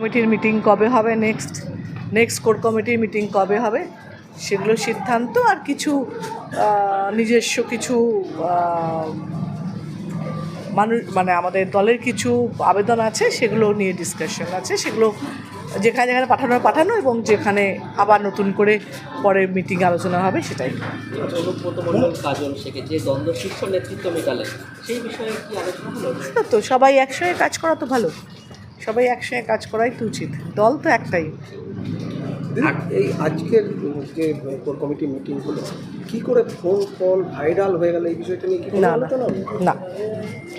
কমিটির মিটিং কবে হবে নেক্সট নেক্সট কোর কমিটির মিটিং কবে হবে? সেগুলো সিদ্ধান্ত আর কিছু নিজস্ব কিছু মানুষ মানে আমাদের দলের কিছু আবেদন আছে সেগুলো নিয়ে ডিসকাশন আছে সেগুলো যেখানে যেখানে পাঠানো পাঠানো এবং যেখানে আবার নতুন করে পরে মিটিং আলোচনা হবে সেটাই। তো সবাই একসঙ্গে কাজ করা তো ভালো। সবাই একসঙ্গে কাজ করাই তো উচিত। দল তো একটাই। এই আজকের যে কোর কমিটি মিটিং হলো কি করে ফোন কল ভাইরাল হয়ে গেল এই বিষয়টা নিয়ে কি না? না।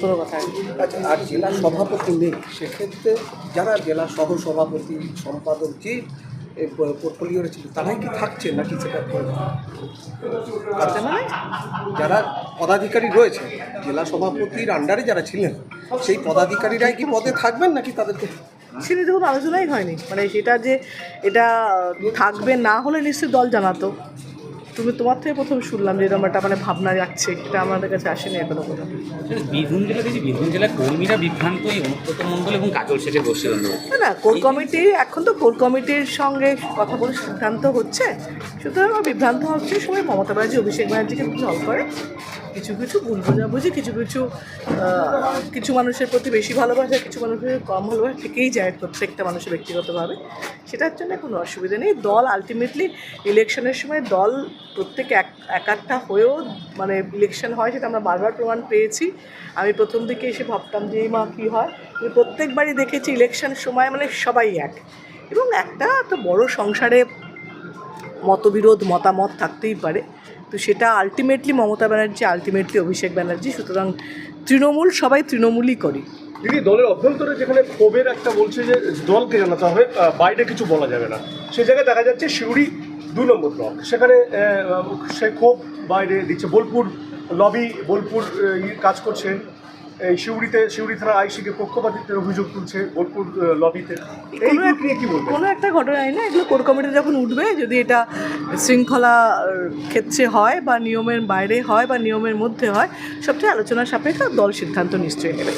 কোনো কথা আচ্ছা আর জেলা সভাপতি নেই সেক্ষেত্রে যারা জেলা সহ সভাপতি সম্পাদক যে পোর্টফোলিওরে ছিল তারাই কি থাকছে নাকি সেটা থাকছে না যারা পদাধিকারী রয়েছে জেলা সভাপতির আন্ডারে যারা ছিলেন সেই পদাধিকারীরাই কি পদে থাকবেন নাকি তাদেরকে? সেটা তো আলোচনাই হয়নি। মানে সেটা যে এটা থাকবে না হলে নিশ্চয়ই দল জানাতো তুমি তোমার থেকে প্রথম শুনলাম যে এরকম একটা মানে ভাবনা যাচ্ছে এটা আমাদের কাছে আসেনি এখনও কোথাও বীরভূম জেলা দেখছি বীরভূম জেলার কর্মীরা বিভ্রান্ত এই অনুব্রত মণ্ডল এবং কাজল শেঠের দোষী না না কোর কমিটি এখন তো কোর কমিটির সঙ্গে কথা বলে সিদ্ধান্ত হচ্ছে। সুতরাং বিভ্রান্ত হচ্ছে সবাই মমতা ব্যানার্জি অভিষেক ব্যানার্জিকে জল করে। কিছু কিছু ভুল বোঝাবুঝি, কিছু কিছু কিছু মানুষের প্রতি বেশি ভালোবাসা, কিছু মানুষের কম ভালোবাসা থেকেই যায় প্রত্যেকটা মানুষের ব্যক্তিগতভাবে। সেটার জন্য কোনো অসুবিধা নেই। দল আলটিমেটলি ইলেকশনের সময় দল প্রত্যেক এক, একাত্তা হয়েও মানে ইলেকশন হয় সেটা আমরা বারবার প্রমাণ পেয়েছি। আমি প্রথম দিকে এসে ভাবতাম যে, এই মা কী হয়? কিন্তু প্রত্যেকবারই দেখেছি ইলেকশনের সময় মানে সবাই এক। এবং একটা তো বড় সংসারে মতবিরোধ, মতামত থাকতেই পারে। তো সেটা আলটিমেটলি মমতা ব্যানার্জি আলটিমেটলি অভিষেক ব্যানার্জি সুতরাং তৃণমূল সবাই তৃণমূলই করি। দিদি দলের অভ্যন্তরে যেখানে ক্ষোভের একটা বলছে যে দলকে জানাতে হবে বাইরে কিছু বলা যাবে না। সেই জায়গায় দেখা যাচ্ছে সিউড়ি দু নম্বর ব্লক। সেখানে সে ক্ষোভ বাইরে দিচ্ছে। বোলপুর লবি বোলপুর কাজ করছে। এই সিউড়িতে সিউড়ি থানা আইসিকে পক্ষপাতিত্বের অভিযোগ তুলছে বোলপুর লবিতে কোনো এইগুলো নিয়ে কি কোনো একটা ঘটনাই না এগুলো কোর কমিটি যখন উঠবে যদি এটা শৃঙ্খলা ক্ষেত্রে হয় বা নিয়মের বাইরে হয় বা নিয়মের মধ্যে হয় সবচেয়ে আলোচনা সাপেক্ষে দল সিদ্ধান্ত নিশ্চয়ই নেবে।